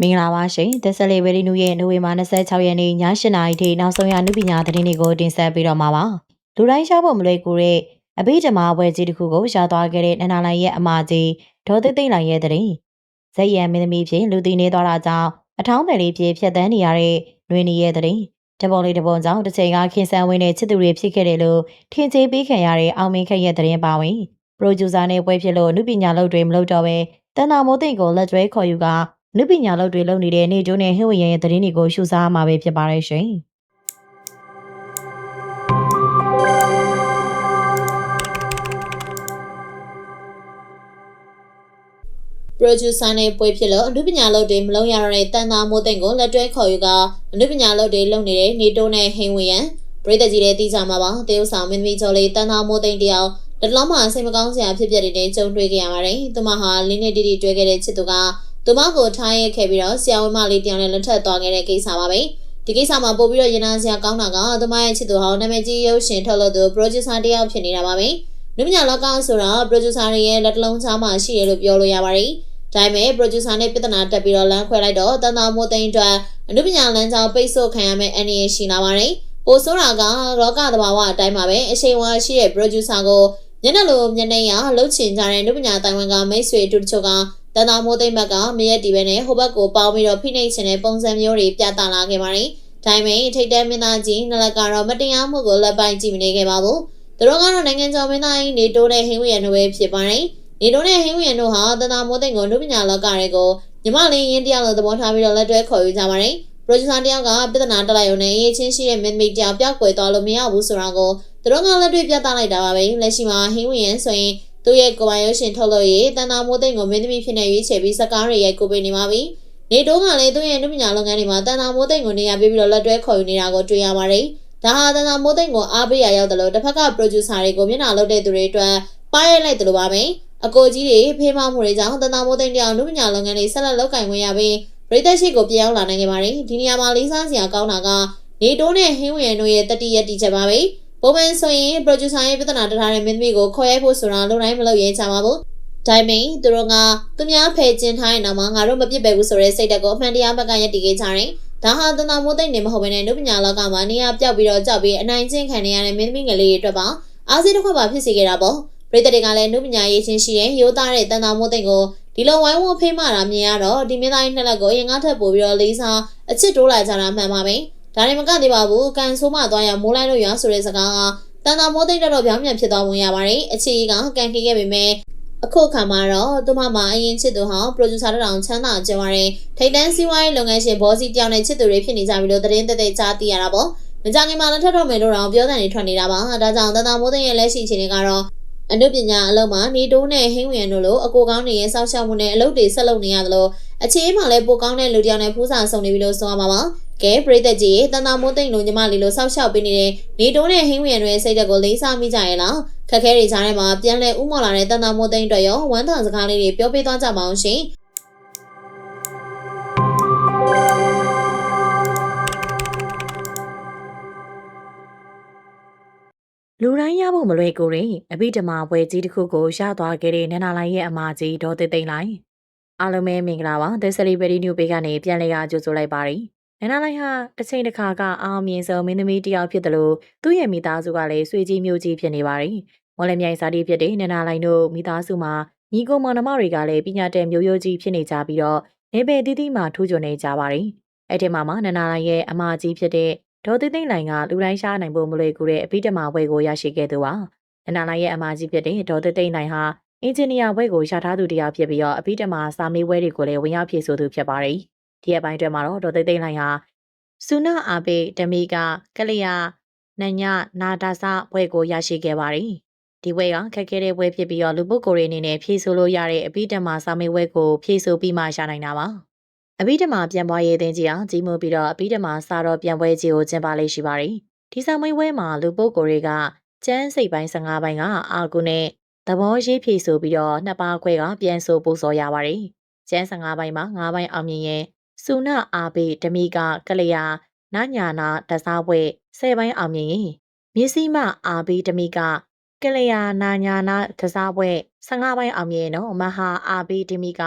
မင်္ဂလာပါရှင်။ The Celebrity News ရဲ့နိုဝင်ဘာ26ရက်နေ့ည8:00နာရီထိနောက်ဆုံးရနုပညာသတင်းတွေကိုတင်ဆက်ပေးတော့မှာပါ။လူတိုင်းရှားဖို့မလွယ်ကူတဲ့အဘိဓမ္မာပွဲကြီးတစ်ခုကိုရှားသွားခဲ့တဲ့နန္ဒလိုင်ရဲ့အမကြီးဒေါ်သိသိမ့်လိုင်ရဲ့တရင်ဇက်ရံမင်းသမီးဖြင့်လူတည်နေသွားတာကြောင့်အထောင်းပယ်လေးပြေဖြတ်တန်းနေရတဲ့နွေနေရဲ့တရင်တပုံလေးတပုံကြောင့်တစ်ချိန်ကခင်ဆန်းဝင်းနဲ့ချစ်သူတွေဖြစ်ခဲ့တယ်လို့ထင်သေးပေးခံရတဲ့အောင်မင်းခက်ရဲ့တရင်ပါဝင်ပရိုဂျူဆာနဲ့ပွဲဖြစ်လို့နုပညာလုပ်တွေမလုပ်တော့ပဲတန်တာမိုးသိမ့်ကိုလက်ကျွဲခေါ်ယူက နုပညာလုပ်တွေလုပ်နေတဲ့နေကျိုးနဲ့ဟင်းဝရရဲ့သတင်းတွေကိုရှုစားမှာပဲဖြစ်ပါတယ်ရှင်ပရိုဂျူဆာနဲ့ပွဲဖြစ်လို့အနုပညာလုပ်တွေမလုံးရတော့တဲ့တန်တာမိုးသိမ့်ကိုလက်တွဲခေါ်ယူကအနုပညာလုပ်တွေလုပ်နေတဲ့နေတိုးနဲ့ဟိန်းဝရန်ပရိသတ်ကြီးတွေတီးကြမှာပါတေးဥဆောင်မင်းသမီးကျော်လေးတန်တာမိုးသိမ့်တယောက်လက်လောမှာစိတ်မကောင်းစရာဖြစ်ပျက်နေတဲ့ကြုံတွေ့ခဲ့ရပါတယ်။သူမဟာလင်းနေတီတီတွေ့ခဲ့တဲ့ချစ်သူက သူမကိုထားရဲခဲ့ပြီးတော့ဆရာဝန်မလေးတယောက်နဲ့လက်ထပ်သွားခဲ့တဲ့ကိစ္စပါပဲ။ဒီကိစ္စမှာပို့ပြီးတော့ရင်နာစရာကောင်းတာကသူမရဲ့ချစ်သူဟောင်းနာမည်ကြီးရုပ်ရှင်ထုတ်လို့သူ producer တယောက်ဖြစ်နေတာပါပဲ။လူပညာလောကဆိုတာ producer တွေရဲ့လက်တလုံးချားမှရှိရလို့ပြောလို့ရပါတယ်။ဒါပေမဲ့ producer နဲ့ပြဿနာတက်ပြီးတော့လမ်းခွဲလိုက်တော့တန်တာမိုးသိန်းအတွက်အနုပညာလမ်းကြောင်းပိတ်ဆို့ခံရမယ့်အနေရရှိလာပါတယ်။ပိုဆိုးတာကလောကသဘာဝအတိုင်းပါပဲအချိန်ဝါရှိတဲ့ producer ကိုညနေလိုညနေရလှုပ်ချင်ကြတဲ့နုပညာတိုင်ဝမ်ကမိတ်ဆွေတူတချို့က တန်တာမိုးသိမ့်ဘက်ကမရက်တီပဲနဲ့ဟိုဘက်ကိုပေါင်းပြီးတော့ဖိနှိပ်ချင်တဲ့ပုံစံမျိုးတွေပြသလာခဲ့ပါတယ်။ဒါပေမဲ့ထိတ်တဲမင်းသားကြီးနလကတော့မတရားမှုကိုလက်ပိုက်ကြည့်မနေခဲ့ပါဘူး။သူတို့ကတော့နိုင်ငံကျော်မင်းသားကြီးနေတိုးတဲ့ဟင်းဝရံတို့ပဲဖြစ်ပါတယ်။နေတိုးနဲ့ဟင်းဝရံတို့ဟာတန်တာမိုးသိမ့်ကိုနုပညာလောကတွေကိုညီမလေးရင်းတယောက်လိုသဘောထားပြီးတော့လက်တွဲခေါ်ယူကြပါတယ်။ producer တယောက်ကပြဿနာတက်လိုက်ရုံနဲ့ရေးချင်းရှိတဲ့ mid mid တယောက်ပြောက်ကွယ်သွားလို့မရဘူးဆိုတာကိုသူတို့ကလက်တွေ့ပြသလိုက်တာပါပဲလက်ရှိမှာဟင်းဝင်ရန်ဆိုရင် သူ့ရဲ့ကိုယ်ပိုင်ရုပ်ရှင်ထုတ်လို့ရေးတန်တာမိုးသိမ့်ကိုမင်းသမီးဖြစ်နေရွေးချယ်ပြီးစကားတွေရိုက်ကိုပေးနေပါပြီနေတိုးကလည်းသူ့ရဲ့နုပညာလုပ်ငန်းတွေမှာတန်တာမိုးသိမ့်ကိုနေရာပေးပြီးတော့လက်တွဲခေါ်ယူနေတာကိုတွေ့ရပါတယ်ဒါဟာတန်တာမိုးသိမ့်ကိုအားပေးရရောက်တယ်လို့တစ်ဖက်က producer တွေကိုမျက်နှာလုပ်တဲ့သူတွေအတွက်ပါရိုက်လိုက်တယ်လို့ပါပဲအကိုကြီးတွေဖေးမမှုတွေကြောင့်တန်တာမိုးသိမ့်တယောက်နုပညာလုပ်ငန်းတွေဆက်လက်လုပ်ကင်ခွင့်ရပြီးပရိသတ်ရှိကိုပြောင်းလာနိုင်ခဲ့ပါတယ်ဒီနေရာမှာလေးစားစရာကောင်းတာကနေတိုးနဲ့ဟင်းဝင်တို့ရဲ့တတိယတိချက်ပါပဲ ပုံမှန်ဆိုရင် producer ရဲ့ပြဿနာတထားတဲ့မင်းသမီးကိုခေါ်ရိုက်ဖို့ဆိုတာလုံတိုင်းမလုပ်ရဲချပါဘူးဒါပေမဲ့သူတို့ကသူများဖယ်ကျင်ထားရင်တော့ငါတို့မပြစ်ပယ်ဘူးဆိုတဲ့စိတ်ဓာတ်ကိုအမှန်တရားဘက်ကရည်တည်ခဲ့ကြတယ်ဒါဟာတန်တာမိုးသိမ့်နေမဟုတ်ဘဲနဲ့နုပညာလောကမှာနေရာပြောက်ပြီးတော့ကြောက်ပြီးအနိုင်ကျင့်ခံနေရတဲ့မင်းသမီးငယ်လေးတွေအတွက်ပါအားစိတ်တစ်ခွက်ပါဖြစ်စေခဲ့တာပေါ့ပရိသတ်တွေကလည်းနုပညာရေးချင်းရှိရင်ရိုးသားတဲ့တန်တာမိုးသိမ့်ကိုဒီလိုဝိုင်းဝန်းဖေးမှတာမြင်ရတော့ဒီမင်းသားကြီးနှစ်လက်ကိုအရင်ကထပ်ပို့ပြီးတော့လေးစားအချစ်တိုးလာကြတာမှန်ပါပဲ ဒါနဲ့မကသေးပါဘူးကန်ဆိုးမသွားရမိုးလိုက်လို့ရဆိုတဲ့စကားကတန်တာမိုးသိမ့်တော့ပြောင်းပြန်ဖြစ်သွားဝင်ရပါတယ်အခြေကြီးကကန်ခီခဲ့ပေမဲ့အခုအခါမှာတော့သူမမအရင်ချစ်သူဟောင်း producer တောင်ချမ်းသာကြွားတဲ့ထိတ်တန်းစီးပွားရေးလုပ်ငန်းရှင်ဘောစီတယောက်နဲ့ချစ်သူတွေဖြစ်နေကြပြီလို့သတင်းသက်သက်ကြားသိရတာပေါ့မကြခင်မှာလည်းထပ်တော့မယ်လို့တော့ပြောတဲ့နေထွက်နေတာပါဒါကြောင့်တန်တာမိုးသိမ့်ရဲ့လက်ရှိအခြေအနေကတော့အနုပညာအလုံးမှာနေတိုးနဲ့ဟင်းဝင်တို့လိုအကိုကောင်းနေရဲ့စောက်ရှောက်မှုနဲ့အလုပ်တွေဆက်လုပ်နေရသလိုအခြေအေးမှာလည်းပိုကောင်းတဲ့လူတစ်ယောက်နဲ့ဖူးစာဆုံနေပြီလို့ဆိုရမှာပါ ကဲပရိသတ်ကြီးတန်တာမိုးသိမ့်လိုညီမလေးလိုစောက်ရှောက်ပေးနေတဲ့နေတိုးနဲ့ဟင်းဝင်တွေစိတ်ဓာတ်ကိုလေးစားမိကြရဲ့လားခက်ခဲတွေကြားထဲမှာပြန်လဲဥမော်လာတဲ့တန်တာမိုးသိမ့်အတွက်ရောဝမ်းသာစကားလေးတွေပြောပေးသွားကြပါအောင်ရှင်လူတိုင်းရဖို့မလွယ်ကူတဲ့အဘိဓမ္မာပွဲကြီးတစ်ခုကိုရသွားခဲ့တဲ့နန္ဒလိုင်ရဲ့အမကြီးဒေါ်သိသိမ့်လိုက်အားလုံးပဲမင်္ဂလာပါ The Celebrity News Page ကနေပြန်လည်ကကြိုဆိုလိုက်ပါတယ် နန္ဒလိုင်ဟာတစ်ချိန်တစ်ခါကအောင်မြင်ဆုံးမင်းသမီးတစ်ယောက်ဖြစ်တယ်လို့သူ့ရဲ့မိသားစုကလည်းဆွေကြီးမျိုးကြီးဖြစ်နေပါတယ်မော်လမြိုင်စာတီးဖြစ်တဲ့နန္ဒလိုင်တို့မိသားစုမှာညီကိုမောင်နှမတွေကလည်းပညာတဲ့မျိုးရိုးကြီးဖြစ်နေကြပြီးတော့နေပယ်တီးတီးမှထူးချွန်နေကြပါတယ်အဲ့ဒီမှာမှနန္ဒလိုင်ရဲ့အမကြီးဖြစ်တဲ့ဒေါ်သိသိမ့်လိုင်ကလူတိုင်းရှားနိုင်ဖို့မလွယ်ကူတဲ့အဘိဓမ္မာဘွဲကိုရရှိခဲ့သူပါ။နန္ဒလိုင်ရဲ့အမကြီးဖြစ်တဲ့ဒေါ်သိသိမ့်လိုင်ဟာအင်ဂျင်နီယာဘွဲကိုရထားသူတစ်ယောက်ဖြစ်ပြီးတော့အဘိဓမ္မာစာမေးပွဲတွေကိုလည်းဝင်ရောက်ဖြေဆိုသူဖြစ်ပါတယ်။ ဒီအပိုင်းတွင်မှာတော့ဒေါ်သိသိမ့်လိုင်ဟာစုနာအာဘေဓမီကကလျာနညနာဒါစဘွဲကိုရရှိခဲ့ပါတယ်။ဒီဘွဲကခက်ခဲတဲ့ဘွဲဖြစ်ပြီးတော့လူပုဂ္ဂိုလ်တွေအနေနဲ့ဖြေဆိုလို့ရတဲ့အဘိဓမ္မာစာမေးပွဲကိုဖြေဆိုပြီးမှရနိုင်တာပါ။အဘိဓမ္မာပြန်ပွားရေးအသင်းကြီးအောင်ကြီးမှုပြီးတော့အဘိဓမ္မာစာတော်ပြန်ပွဲကြီးကိုကျင်းပလေးရှိပါတယ်။ဒီဆောင်မွေးပွဲမှာလူပုဂ္ဂိုလ်တွေကကျန်းစိတ်ပိုင်း15ပိုင်းကအာကုနဲ့သဘောရေးဖြည့်ဆိုပြီးတော့နှစ်ပါးခွဲကပြန်ဆိုပို့စော်ရပါတယ်။ကျန်း15ပိုင်းမှာ9ပိုင်းအောင်မြင်ရင် စုနအာဘေဓမီကကလျာနညာနာတစားပွဲ10ပိုင်းအောင်မြင်ရင်မြစ္စည်းမအာဘေဓမီကကလျာနာညာနာတစားပွဲ15ပိုင်းအောင်မြင်တော့မဟာအာဘေဓမီက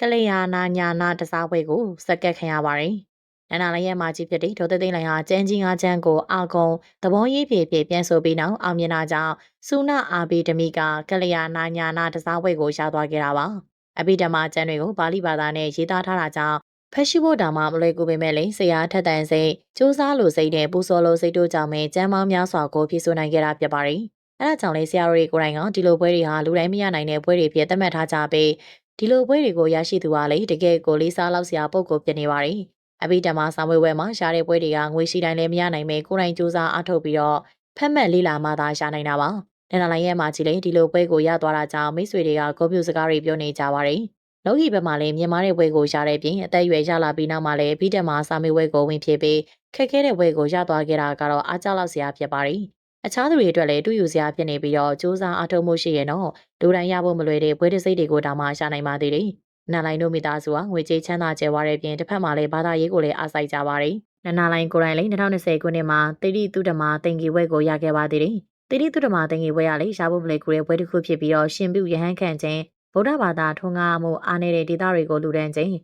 ကလျာနာညာနာတစားပွဲကိုစက်ကက်ခံရပါတယ်။နန္ဒလိုင်းရဲ့မာကြီးဖြစ်တဲ့ဒေါ်သိသိန်းလိုင်ဟာကျန်းကြီးငါးချမ်းကိုအာကုံသဘောရေးဖြည့်ဖြည့်ပြန်ဆိုပြီးနောက်အောင်မြင်တာကြောင့်စူနာအာဘီဓမီကကလျာနာညာနာတစားပွဲကိုရသွားခဲ့တာပါ။အဘိဓမ္မာကျမ်းတွေကိုပါဠိဘာသာနဲ့ရေးသားထားတာကြောင့် ဖက်ရှိဖို့တောင်မှမလွယ်ကူပေမဲ့လည်းဆရာထက်တန်စိတ်စူးစမ်းလို့စိတ်နဲ့ပူစော်လို့စိတ်တို့ကြောင့်ပဲကျမ်းမောင်းများစွာကိုဖြစ်ဆိုနိုင်ခဲ့တာဖြစ်ပါတယ်။အဲဒါကြောင့်လေဆရာတို့တွေကိုယ်တိုင်ကဒီလိုပွဲတွေဟာလူတိုင်းမရနိုင်တဲ့ပွဲတွေဖြစ်သတ်မှတ်ထားကြပြီးဒီလိုပွဲတွေကိုရရှိသူဟာလေတကယ်ကိုလေးစားလောက်စရာပုံကိုဖြစ်နေပါတယ်။အဘိဓမ္မာဆောင်ဝဲဝဲမှာရှားတဲ့ပွဲတွေကငွေရှိတိုင်းလည်းမရနိုင်ပဲကိုယ်တိုင်စူးစမ်းအားထုတ်ပြီးတော့ဖက်မှတ်လေးလာမှသာရှာနိုင်တာပါ။နန္ဒလိုင်းရဲ့မှာကြည့်လေဒီလိုပွဲကိုရသွားတာကြောင့်မိတ်ဆွေတွေကဂုဏ်ပြုစကားတွေပြောနေကြပါတယ်။ လောကီဘက်မှာလည်းမြန်မာတဲ့ဘွဲကိုရတဲ့ပြင်အသက်အရွယ်ရလာပြီးနောက်မှာလည်းဗိဓမာစာမေးပွဲကိုဝင်ဖြစ်ပြီးခက်ခဲတဲ့ဘွဲကိုရသွားခဲ့တာကတော့အားကြောက်လောက်စရာဖြစ်ပါတယ်။အခြားသူတွေအတွက်လည်းတူယူစရာဖြစ်နေပြီးတော့စူးစမ်းအားထုတ်မှုရှိရင်တော့လူတိုင်းရဖို့မလွယ်တဲ့ဘွဲတစ်စိတ်တွေကိုတောင်မှရှာနိုင်ပါသေးတယ်။နန္ဒလိုင်းတို့မိသားစုဟာငွေကြေးချမ်းသာကျယ်ဝတဲ့ပြင်တစ်ဖက်မှာလည်းဘာသာရေးကိုလည်းအားစိုက်ကြပါတယ်။နန္ဒလိုင်းကိုယ်တိုင်လည်း2020ခုနှစ်မှာတိတိတုဒ္ဓမာတင်ကြီးဘွဲကိုရခဲ့ပါသေးတယ်။တိတိတုဒ္ဓမာတင်ကြီးဘွဲကလည်းရှားဖို့မလွယ်ကူတဲ့ဘွဲတစ်ခုဖြစ်ပြီးတော့ရှင်ပြုရဟန်းခံခြင်း ဗုဒ္ဓဘာသာထွန်းကားမှုအားနည်းတဲ့ဒေသတွေကိုလူဒန်းခြင်း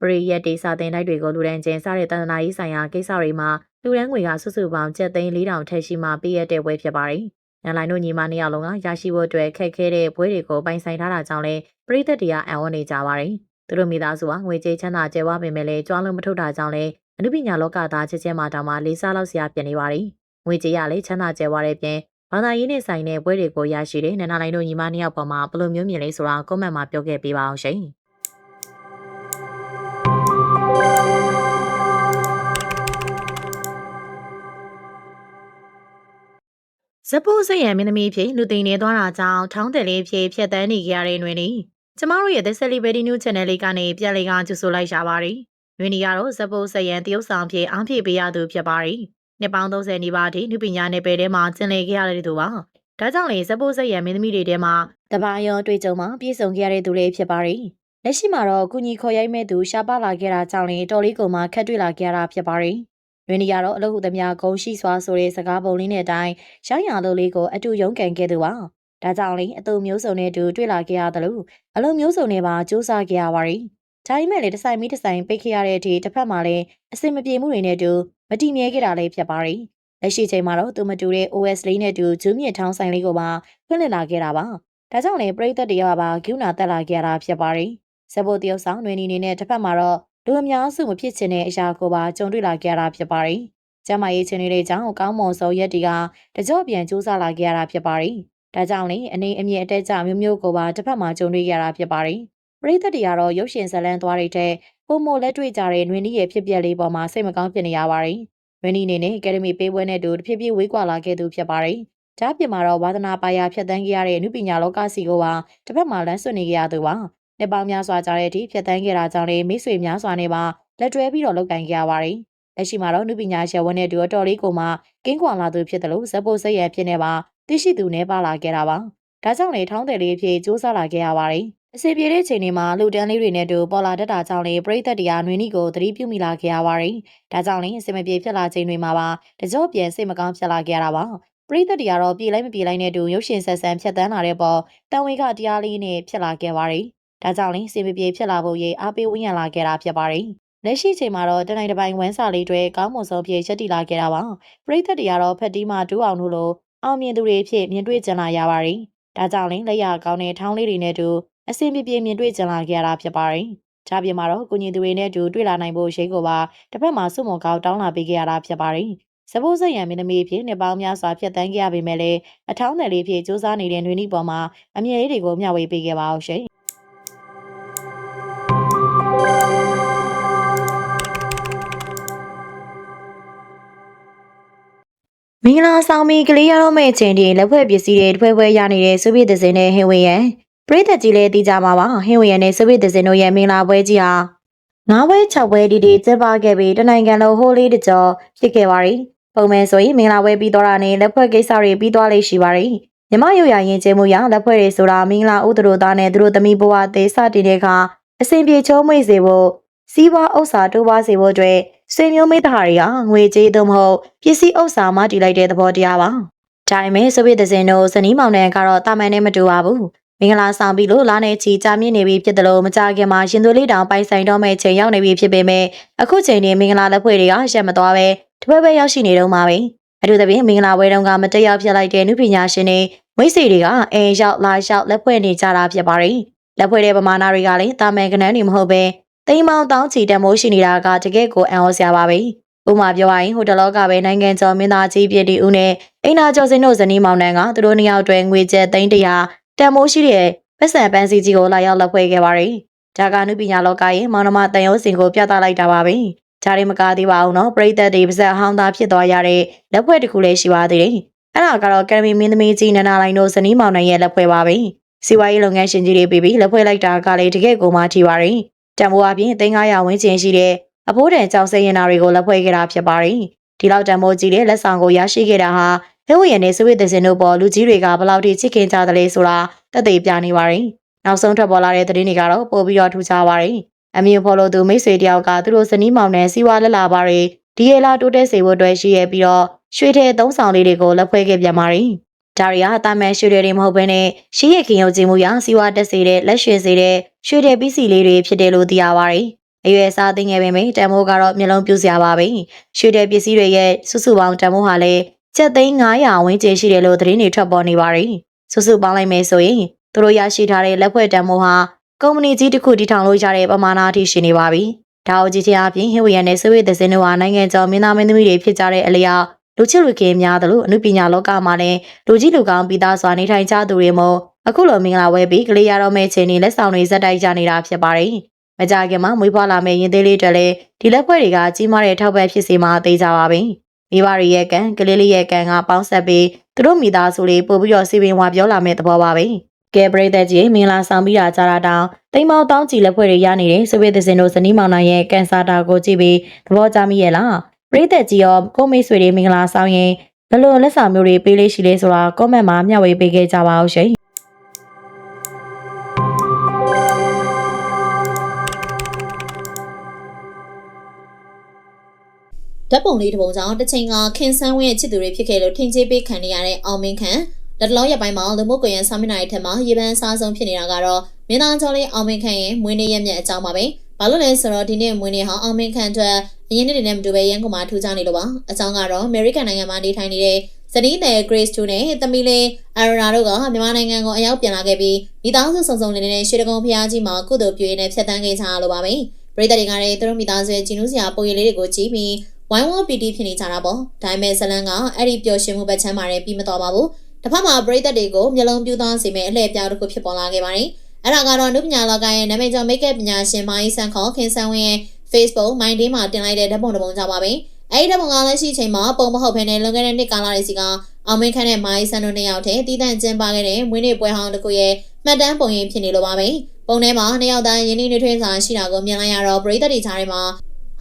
ပရိယတ်တေစာတင်တိုက်တွေကိုလူဒန်းခြင်းစတဲ့တန်တနာရေးဆိုင်ရာကိစ္စတွေမှာလူဒန်းငွေကစုစုပေါင်းကျပ်သိန်း4000ထက်ရှိမှပေးရတဲ့ဘွဲဖြစ်ပါတယ်။နန်လိုင်းတို့ညီမနှစ်ယောက်လုံးကရရှိဖို့အတွက်ခက်ခဲတဲ့ဘွဲတွေကိုပိုင်ဆိုင်ထားတာကြောင့်လည်းပရိသတ်တွေကအံ့ဩနေကြပါတယ်။သူတို့မိသားစုကငွေကြေးချမ်းသာကျယ်ဝပေမဲ့လည်းကြွားလုံးမထုတ်တာကြောင့်လည်းအနုပညာလောကသားချက်ချင်းမှတောင်မှလေးစားလောက်စရာဖြစ်နေပါတယ်။ငွေကြေးရလည်းချမ်းသာကျယ်ဝတဲ့ပြင် ဘာသာရေးနဲ့ဆိုင်တဲ့ဘွဲတွေကိုရရှိတဲ့နန္ဒလိုင်းတို့ညီမနှစ်ယောက်ပေါ်မှာဘယ်လိုမျိုးမြင်လဲဆိုတာကွန်မန့်မှာပြောခဲ့ပေးပါအောင်ရှင်။ဇပိုးစက်ရံမင်းသမီးဖြစ်လူသိနေသွားတာကြောင့်ထောင်းတယ်လေးဖြစ်ဖြတ်တန်းနေကြရတဲ့တွင်နီကျမတို့ရဲ့ The Celebrity News Channel လေးကနေပြန်လည်ကကြိုဆိုလိုက်ရှာပါတယ်။တွင်နီကတော့ဇပိုးစက်ရံတရုတ်ဆောင်ဖြစ်အားဖြည့်ပေးရသူဖြစ်ပါတယ်။ နှစ်ပေါင်း30နီးပါးထိနုပညာနယ်ပယ်ထဲမှာကျင်လည်ခဲ့ရတဲ့သူပါ။ဒါကြောင့်လေဇပိုးစက်ရံမင်းသမီးတွေထဲမှာတဘာရောတွေ့ကြုံမှာပြည့်စုံခဲ့ရတဲ့သူလေးဖြစ်ပါတယ်။လက်ရှိမှာတော့ကုညီခေါ်ရိုက်မဲ့သူရှားပါလာခဲ့တာကြောင့်လေတော်လေးကုံမှာခက်တွေ့လာခဲ့ရတာဖြစ်ပါတယ်။ရင်းဒီကတော့အလုပ်ဟုသမျှဂုံရှိစွာဆိုတဲ့စကားပုံလေးနဲ့အတိုင်းရောင်းရလို့လေးကိုအတူရုန်းကန်ခဲ့သူပါ။ဒါကြောင့်လေအတူမျိုးစုံနဲ့တူတွေ့လာခဲ့ရတယ်လို့အလုံးမျိုးစုံနဲ့ပါစူးစမ်းခဲ့ရပါတယ်။ဒါပေမဲ့လေတစ်ဆိုင်မီတစ်ဆိုင်ပိတ်ခဲ့ရတဲ့အထိတစ်ဖက်မှာလည်းအဆင်မပြေမှုတွေနဲ့တူ မတည်မြဲခဲ့တာလေးဖြစ်ပါတယ်။လက်ရှိချိန်မှာတော့သူမတူတဲ့ OS လေးနဲ့တူဂျူးမြင့်ထောင်းဆိုင်လေးကိုပါဖွင့်လှစ်လာခဲ့တာပါ။ဒါကြောင့်လေပရိသတ်တွေကပါဂုဏတက်လာခဲ့တာဖြစ်ပါတယ်။ဇဘိုတယောက်ဆောင်တွင်နေနဲ့တစ်ဖက်မှာတော့လူအများစုမဖြစ်ချင်တဲ့အရာကိုပါကြုံတွေ့လာခဲ့ရတာဖြစ်ပါတယ်။ကျမရေးချင်းလေးကြောင့်ကောင်းမွန်ဆုံးရက်တီကတကြော့ပြန်စူးစမ်းလာခဲ့ရတာဖြစ်ပါတယ်။ဒါကြောင့်လေအနေအမြင့်အတက်ကြမျိုးမျိုးကိုပါတစ်ဖက်မှာကြုံတွေ့ရတာဖြစ်ပါတယ်။ပရိသတ်တွေကတော့ရုပ်ရှင်ဇလန်းသွားတွေတဲ့ ပုံမလက်တွေ့ကြတဲ့နွေနီးရဲ့ဖြစ်ပျက်လေးပေါ်မှာစိတ်မကောင်းဖြစ်နေရပါတယ်။နွေနီးနေနဲ့အကယ်ဒမီပေးပွဲနဲ့တူတဖြည်းဖြည်းဝေးကွာလာခဲ့သူဖြစ်ပါတယ်။ဒါပြင်မှာတော့ဝါသနာပါရာဖြတ်တန်းခဲ့ရတဲ့အမှုပညာလောကစီကိုပါတစ်ဖက်မှာလမ်းဆွနေကြရသူပါ။နှစ်ပေါင်းများစွာကြာတဲ့အထိဖြတ်တန်းခဲ့တာကြောင့်လည်းမိတ်ဆွေများစွာနဲ့ပါလက်တွဲပြီးတော့လုပ်ကိုင်ကြရပါတယ်။လက်ရှိမှာတော့နုပညာရှင်ဝန်နဲ့တူတော်လေးကိုမှကင်းကွာလာသူဖြစ်တယ်လို့ဇက်ဖို့စိတ်ရဖြစ်နေပါသိရှိသူနဲ့ပါလာခဲ့တာပါ။ဒါကြောင့်လေထောင်းတယ်လေးဖြစ်စူးစမ်းလာခဲ့ရပါတယ်။ အစီပြေတဲ့ချိန်တွေမှာလူတန်းလေးတွေနဲ့တူပေါ်လာတတ်တာကြောင့်လေပရိသတ်တရားနွေနီကိုသတိပြုမိလာခဲ့ရပါတယ်။ဒါကြောင့်လေအစမပြေဖြစ်လာချိန်တွေမှာပါတကြော့ပြန်စိတ်မကောင်းဖြစ်လာခဲ့ရတာပါ။ပရိသတ်တရားတော့ပြေးလိုက်မပြေးလိုက်နဲ့တူရုပ်ရှင်ဆက်ဆန်ဖြတ်တန်းလာတဲ့ပေါ်တန်ဝေကတရားလေးနဲ့ဖြစ်လာခဲ့ပါတယ်။ဒါကြောင့်လည်းစေမပြေဖြစ်လာဖို့ရေးအားပေးဝန်းရံလာခဲ့တာဖြစ်ပါတယ်။လက်ရှိချိန်မှာတော့တနိုင်တစ်ပိုင်းဝန်းစာလေးတွေကောင်းမွန်ဆုံးဖြစ်ရက်တီလာခဲ့တာပါ။ပရိသတ်တွေကတော့ဖက်တီးမှတူအောင်လို့လို့အောင်မြင်သူတွေဖြစ်မြင်တွေ့ကြလာရပါတယ်။ဒါကြောင့်လည်းလက်ရကောင်းတဲ့ထောင်းလေးတွေနဲ့တူ အဆင်ပြေပြေမြင်တွေ့ကြလာခဲ့ရတာဖြစ်ပါတယ်။ဒါပြင်မှာတော့ကိုညီသူတွေနဲ့တူတွေ့လာနိုင်ဖို့ရှိကိုပါတစ်ဖက်မှာစုမုံကောက်တောင်းလာပေးခဲ့ရတာဖြစ်ပါတယ်။စပိုးစက်ရံမင်းသမီးဖြစ်နှစ်ပေါင်းများစွာဖြတ်တန်းခဲ့ရပေမဲ့လည်းအထောင်းတယ်လေးဖြစ်စူးစမ်းနေတဲ့နှွေးနီပေါ်မှာအမြဲလေးတွေကိုမျှဝေပေးခဲ့ပါအောင်ရှင်။မင်္ဂလာဆောင်မီကလေးရတော့မဲ့အချိန်ဒီလက်ဖွဲ့ပစ္စည်းတွေတစ်ဖွဲဖွဲရနေတဲ့စုပြည့်သစင်နဲ့ဟင်ဝေရန် ပရိသတ်ကြီးလည်းတည်ကြမှာပါဟင်ဝေရန်နဲ့စုပြည့်သစင်တို့ရဲ့မင်္ဂလာပွဲကြီးဟာငါးပွဲ၆ပွဲဒီဒီကျင်းပခဲ့ပြီးတနိုင်ငံလုံးဟိုးလေးတကြောဖြစ်ခဲ့ပါရီပုံမှန်ဆိုရင်မင်္ဂလာပွဲပြီးတော့တာနဲ့လက်ဖွဲ့ကိစ္စတွေပြီးသွားလိမ့်ရှိပါရီမြမရုပ်ရရင်ကျင်းမှုရလက်ဖွဲ့တွေဆိုတာမင်္ဂလာဥဒရိုသားနဲ့သူတို့သမီးဘဝသေးစတင်တဲ့အခါအစဉ်ပြေချုံးမွေ့စေဖို့စီးပွားဥစ္စာတိုးပွားစေဖို့အတွက်ဆွေမျိုးမိသားတွေကငွေကြေးသို့မဟုတ်ပစ္စည်းဥစ္စာမှတည်လိုက်တဲ့သဘောတရားပါ။ဒါပေမဲ့ဆိုဗီယက်သစင်တို့ဇနီးမောင်နှံကတော့တာမန်နဲ့မတူပါဘူး မင်္ဂလာဆောင်ပြီလို့လာနေချီကြာမြင့်နေပြီဖြစ်တယ်လို့မကြခင်မှာရှင်သွေးလေးတောင်ပိုင်ဆိုင်တော့မဲ့ချိန်ရောက်နေပြီဖြစ်ပေမဲ့အခုချိန်နေမင်္ဂလာလက်ဖွဲ့တွေကရှက်မသွားပဲတပွဲပဲရောက်ရှိနေတော့မှာပဲအထူးသဖြင့်မင်္ဂလာပွဲတုန်းကမတက်ရောက်ဖြစ်လိုက်တဲ့နုပညာရှင်တွေမိတ်ဆွေတွေကအဲရောက်လာရောက်လက်ဖွဲ့နေကြတာဖြစ်ပါတယ်လက်ဖွဲ့တဲ့ပမာဏတွေကလည်းတာမန်ကနန်းတွေမဟုတ်ပဲတိမ်မောင်တောင်းချီတမိုးရှိနေတာကတကယ့်ကိုအံ့ဩစရာပါပဲဥပမာပြောရရင်ဟိုတလောကပဲနိုင်ငံကျော်မင်းသားကြီးပြည်တီဦးနဲ့အိနာကျော်စင်တို့ဇနီးမောင်နှံကသူတို့နှစ်ယောက်တွဲငွေကျပ်သိန်း တရာတန်မိုးရှိတဲ့ပတ်စံပန်းစီကြီးကိုလာရောက်လက်ဖွဲ့ခဲ့ပါတယ်။ဒါကနုပညာလောကရဲ့မောင်နှမတန်ရုံးစင်ကိုပြသလိုက်တာပါပဲ။ဒါတွေမကားသေးပါဘူးနော်။ပရိသတ်တွေပါဇက်ဟောင်းသားဖြစ်သွားရတဲ့လက်ဖွဲ့တစ်ခုလည်းရှိပါသေးတယ်။အဲ့ဒါကတော့ကရမီမင်းသမီးကြီးနန္ဒာလိုင်းတို့ဇနီးမောင်နှံရဲ့လက်ဖွဲ့ပါပဲ။စီဝါရေးလုပ်ငန်းရှင်ကြီးတွေပြီးပြီးလက်ဖွဲ့လိုက်တာကလည်းတကယ့်ကိုမှထီပါတယ်။တံမိုးအပြင်3900ဝန်းကျင်ရှိတဲ့အဖိုးတန်ကြောင်စိရင်နာတွေကိုလက်ဖွဲ့ခဲ့တာဖြစ်ပါတယ်။ဒီလောက်တံမိုးကြီးတဲ့လက်ဆောင်ကိုရရှိခဲ့တာဟာ ဟဲဝရနဲ့စဝိသစင်တို့ပေါ်လူကြီးတွေကဘလောက်ထိချစ်ခင်ကြသလဲဆိုတာတက်သေးပြနေပါတယ်။နောက်ဆုံးထွက်ပေါ်လာတဲ့သတင်းတွေကတော့ပို့ပြီးတော့ထူးခြားပါတယ်။အမျိုးဖော်လို့သူမိတ်ဆွေတယောက်ကသူတို့ဇနီးမောင်နဲ့စီဝါလက်လာပါတွေဒီရလာတိုးတက်စေဖို့အတွက်ရှိရပြီးတော့ရွှေထဲသုံးဆောင်လေးတွေကိုလက်ဖွဲခဲ့ပြန်ပါတယ်။ဒါရီဟာတာမန်ရွှေတွေမဟုတ်ဘဲနဲ့ရှိရခင်ယုံကြည်မှုရစီဝါတက်စေတဲ့လက်ရွှေစေတဲ့ရွှေတဲ့ပစ္စည်းလေးတွေဖြစ်တယ်လို့သိရပါတယ်။အရွယ်စားသိငယ်ပေမဲ့တန်မိုးကတော့မျိုးလုံးပြူစရာပါပဲ။ရွှေတဲ့ပစ္စည်းတွေရဲ့စုစုပေါင်းတန်မိုးဟာလည်း ကျပ်သိန်း900ဝန်းကျင်ရှိတယ်လို့သတင်းတွေထွက်ပေါ်နေပါတယ်။စုစုပေါင်းလိုက်မယ်ဆိုရင်သူတို့ရရှိထားတဲ့လက်ဖွဲ့တံမိုးဟာကုမ္ပဏီကြီးတစ်ခုတည်ထောင်လို့ရတဲ့ပမာဏအထိရှိနေပါပြီ။ဒါအကြီးချင်းအပြင်ဟင်းဝရနဲ့ဆွေးသစင်းတို့ဟာနိုင်ငံကျော်မင်းသားမင်းသမီးတွေဖြစ်ကြတဲ့အလျောက်လူချစ်လူခင်များသလိုအမှုပညာလောကမှာလည်းလူကြီးလူကောင်းပြီးသားစွာနေထိုင်ကြသူတွေမို့အခုလိုမင်္ဂလာဝဲပြီးကလေးရတော့မဲ့ချိန်နေလက်ဆောင်တွေဇက်တိုက်ကြနေတာဖြစ်ပါတယ်။မကြခင်မှာမွေးဖွားလာမဲ့ရင်သေးလေးတွေလည်းဒီလက်ဖွဲ့တွေကကြီးမားတဲ့ထောက်ပံ့ဖြစ်စီမှာသိကြပါပြီ။ မိဘတွေရဲ့ကံကလေးလေးရဲ့ကံကပေါင်းဆက်ပြီးသူတို့မိသားစုလေးပို့ပြီးတော့စီပင်ဝါပြောလာမဲ့သဘောပါပဲ။ကဲပရိသတ်ကြီးမင်္ဂလာဆောင်ပြီးတာကြတာတောင်တိမ်မောတောင်းကြည်လက်ဖွဲ့တွေရနေတဲ့စပစ်သစင်တို့ဇနီးမောင်နှံရဲ့ကန်ဆာတာကိုကြည့်ပြီးသဘောကျမိရဲ့လားပရိသတ်ကြီးရောကိုမိတ်ဆွေတွေမင်္ဂလာဆောင်ရင်ဘယ်လိုလက်ဆောင်မျိုးတွေပေးလေးရှိလဲဆိုတာကောမန့်မှာမျှဝေပေးခဲ့ကြပါဦးရှင် ဓာတ်ပုံလေးတစ်ပုံကြောင့်တစ်ချိန်ကခင်ဆန်းဝင်းရဲ့ချစ်သူတွေဖြစ်ခဲ့လို့ထင်ကြေးပေးခံနေရတဲ့အောင်မင်းခန့်လက်တလုံးရက်ပိုင်းမှာလူမှုကွန်ရက်စာမျက်နှာတွေထက်မှာရေပန်းအစားဆုံးဖြစ်နေတာကတော့မင်းသားကျော်လေးအောင်မင်းခန့်ရဲ့မွေးနေ့ရက်မြတ်အကြောင်းပါပဲ။ဘာလို့လဲဆိုတော့ဒီနေ့မွေးနေ့ဟာအောင်မင်းခန့်အတွက်အရင်နေ့တွေနဲ့မတူပဲရန်ကုန်မှာထူးခြားနေလို့ပါ။အကြောင်းကတော့အမေရိကန်နိုင်ငံမှာနေထိုင်နေတဲ့ဇနီးတဲ့ Grace 2နဲ့သမီးလေး Arana တို့ကမြန်မာနိုင်ငံကိုအရောက်ပြန်လာခဲ့ပြီးမိသားစုစုံစုံလင်းနေတဲ့ရွှေတကုံဖျားကြီးမှာကုသိုလ်ပြုရင်းနဲ့ဖြတ်တန်းခဲ့ကြလို့ပါပဲ။ပရိသတ်တွေကလည်းသူတို့မိသားစုရဲ့ဂျင်းနူးစရာပုံရိပ်လေးတွေကိုကြည့်ပြီး ဝိုင်းဝန်းပီတီဖြစ်နေကြတာပေါ့ဒါပေမဲ့ဇလန်ကအဲ့ဒီပျော်ရွှင်မှုပဲချမ်းမာတယ်ပြီးမတော်ပါဘူးတစ်ဖက်မှာပရိသတ်တွေကိုမျက်လုံးပြူးသွားစေမယ့်အလှည့်ပြောင်းတစ်ခုဖြစ်ပေါ်လာခဲ့ပါတယ်အဲ့ဒါကတော့နုပညာလောကရဲ့နာမည်ကျော်မိတ်ကပ်ပညာရှင်မိုင်းဆန်ခေါ်ခင်ဆန်ဝင်းရဲ့ Facebook မိုင်းဒေးမှာတင်လိုက်တဲ့ဓာတ်ပုံတစ်ပုံကြောင့်ပါပဲအဲ့ဒီဓာတ်ပုံကလက်ရှိချိန်မှာပုံမဟုတ်ဘဲနဲ့လွန်ခဲ့တဲ့နှစ်ကာလတွေစီကအောင်မင်းခန့်နဲ့မိုင်းဆန်တို့နှစ်ယောက်တည်းတည်တံ့ကျင်းပခဲ့တဲ့မွေးနေ့ပွဲဟောင်းတစ်ခုရဲ့မှတ်တမ်းပုံရိပ်ဖြစ်နေလို့ပါပဲပုံထဲမှာနှစ်ယောက်သားရင်းနှီးနှွေးထွေးစွာရှိတာကိုမြင်လိုက်ရတော့ပရိသတ်တွေကြားထဲမှာ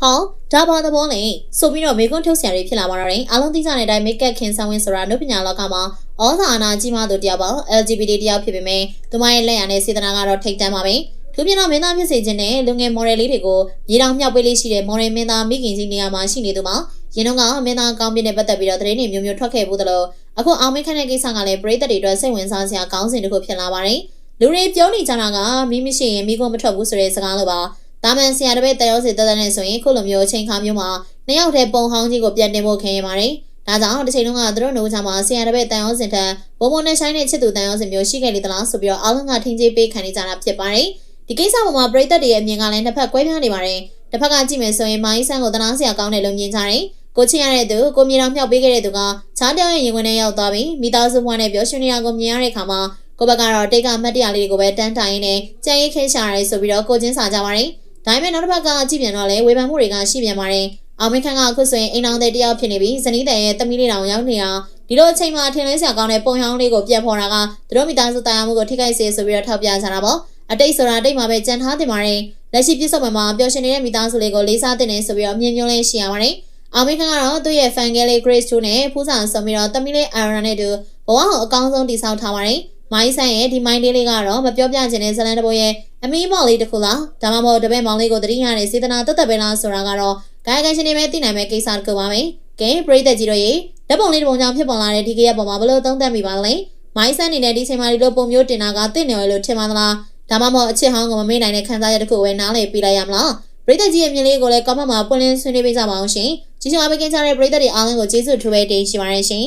ဟောဒါဘာသဘောလဲဆိုပြီးတော့မေကွန်းထုတ်ဆရာတွေဖြစ်လာပါတော့တယ်အားလုံးသိကြတဲ့အတိုင်းမိတ်ကပ်ခင်ဆောင်ဝင်ဆိုတာနုပညာလောကမှာဩဇာအာဏာကြီးမားသူတယောက်ပါ LGBT တယောက်ဖြစ်ပေမဲ့သူမရဲ့လက်ရနဲ့စေတနာကတော့ထိတ်တန်းပါပဲသူပြင်တော့မင်းသားဖြစ်စေခြင်းနဲ့လူငယ် model လေးတွေကိုမြေတောင်မြောက်ပေးလေးရှိတဲ့ model မင်းသားမိခင်ကြီးနေရာမှာရှိနေသူမှာရင်တော့ကမင်းသားကောင်းပြင်းနဲ့ပတ်သက်ပြီးတော့သတင်းတွေမျိုးမျိုးထွက်ခဲ့ဘူးသလိုအခုအောင်မင်းခန့်တဲ့ကိစ္စကလည်းပရိသတ်တွေအတွက်စိတ်ဝင်စားစရာကောင်းစဉ်တစ်ခုဖြစ်လာပါတယ်လူတွေပြောနေကြတာကမိမရှိရင်မိကုန်မထွက်ဘူးဆိုတဲ့စကားလိုပါ တာမန်ဆရာတပည့်တယောက်စီတက်တဲ့နဲ့ဆိုရင်ခုလိုမျိုးအချိန်ခါမျိုးမှာနှစ်ယောက်တည်းပုံဟောင်းကြီးကိုပြန်တင်ဖို့ခင်ရပါတယ်။ဒါကြောင့်တစ်ချိန်လုံးကသူတို့နှုတ်ချမှာဆရာတပည့်တန်ရောစင်ထက်ဘုံဘုံနဲ့ဆိုင်တဲ့ချစ်သူတန်ရောစင်မျိုးရှိခဲ့လေသလားဆိုပြီးတော့အားလုံးကထင်ကြေးပေးခံနေကြတာဖြစ်ပါတယ်။ဒီကိစ္စပေါ်မှာပရိသတ်တွေရဲ့အမြင်ကလည်းနှစ်ဖက်ကွဲပြားနေပါတယ်။တစ်ဖက်ကကြည့်မယ်ဆိုရင်မိုင်းဆန်းကိုတနာဆရာကောင်းတယ်လို့မြင်ကြတယ်။ကိုချင်ရတဲ့သူကိုမြေတော်မြောက်ပေးခဲ့တဲ့သူကချားတောင်းရဲ့ရင်ဝင်ထဲရောက်သွားပြီးမိသားစုဘဝနဲ့ပြောရှင်နေရကိုမြင်ရတဲ့အခါမှာကိုဘက်ကတော့တိတ်ကအမှတ်တရလေးတွေကိုပဲတန်းတိုင်ရင်းနဲ့ကြံရိတ်ခဲရှာရဲဆိုပြီးတော့ကိုချင်းစာကြပါတယ်။ ဒါပေမဲ့နောက်တစ်ဖက်ကကြည့်ပြန်တော့လေဝေဖန်မှုတွေကရှိပြန်ပါတယ်။အောင်မင်းခန့်ကအခုဆိုရင်အိမ်အောင်တဲ့တယောက်ဖြစ်နေပြီးဇနီးတဲ့ရဲ့တမီးလေးတောင်ရောက်နေတာဒီလိုအချိန်မှာထင်လဲစရာကောင်းတဲ့ပုံဟောင်းလေးကိုပြန်ဖော်တာကသူတို့မိသားစုတရားမှုကိုထိခိုက်စေဆိုပြီးတော့ထောက်ပြကြတာပေါ့။အတိတ်ဆိုတာအတိတ်မှာပဲကြံထားတင်ပါတယ်။လက်ရှိပြစ်စုံမှာပျော်ရွှင်နေတဲ့မိသားစုလေးကိုလေးစားတင်နေဆိုပြီးတော့မြင်မြုံလေးရှိရပါတယ်။အောင်မင်းခန့်ကတော့သူ့ရဲ့ fan girl လေး Grace 2နဲ့ဖူးစာဆုံပြီးတော့တမီးလေး Aaron နဲ့တူဘဝကိုအကောင်းဆုံးတည်ဆောက်ထားပါတယ်။ မိုင်းဆိုင်ရဲ့ဒီမိုင်းလေးလေးကတော့မပြောပြချင်တဲ့ဇလန်တဘောရဲ့အမီးမော်လေးတစ်ခုလားဒါမှမဟုတ်တပည့်မောင်လေးကိုတတိယနဲ့စေတနာတက်တက်ပဲလားဆိုတာကတော့ဂိုင်းဂိုင်းရှင်နေပဲသိနိုင်မဲ့ကိစ္စတစ်ခုပါပဲ။ကဲပရိသတ်ကြီးတို့ရေဓာတ်ပုံလေးတစ်ပုံကြောင့်ဖြစ်ပေါ်လာတဲ့ဒီကရက်ပေါ်မှာဘယ်လိုသုံးသပ်မိပါလဲ။မိုင်းဆန်အနေနဲ့ဒီချိန်မှာဒီလိုပုံမျိုးတင်တာကတင့်နေရလို့ထင်ပါသလားဒါမှမဟုတ်အချစ်ဟောင်းကိုမမေ့နိုင်တဲ့ခံစားချက်တစ်ခုပဲနားလည်ပြလိုက်ရမလားပရိသတ်ကြီးရဲ့မြင်လေးကိုလည်းကောမန့်မှာပွင့်လင်းဆွေးနွေးပေးကြပါအောင်ရှင်ကြီးစုံအားပေးကြတဲ့ပရိသတ်တွေအားလုံးကိုကျေးဇူးထူးပဲတင်ရှိပါရရှင်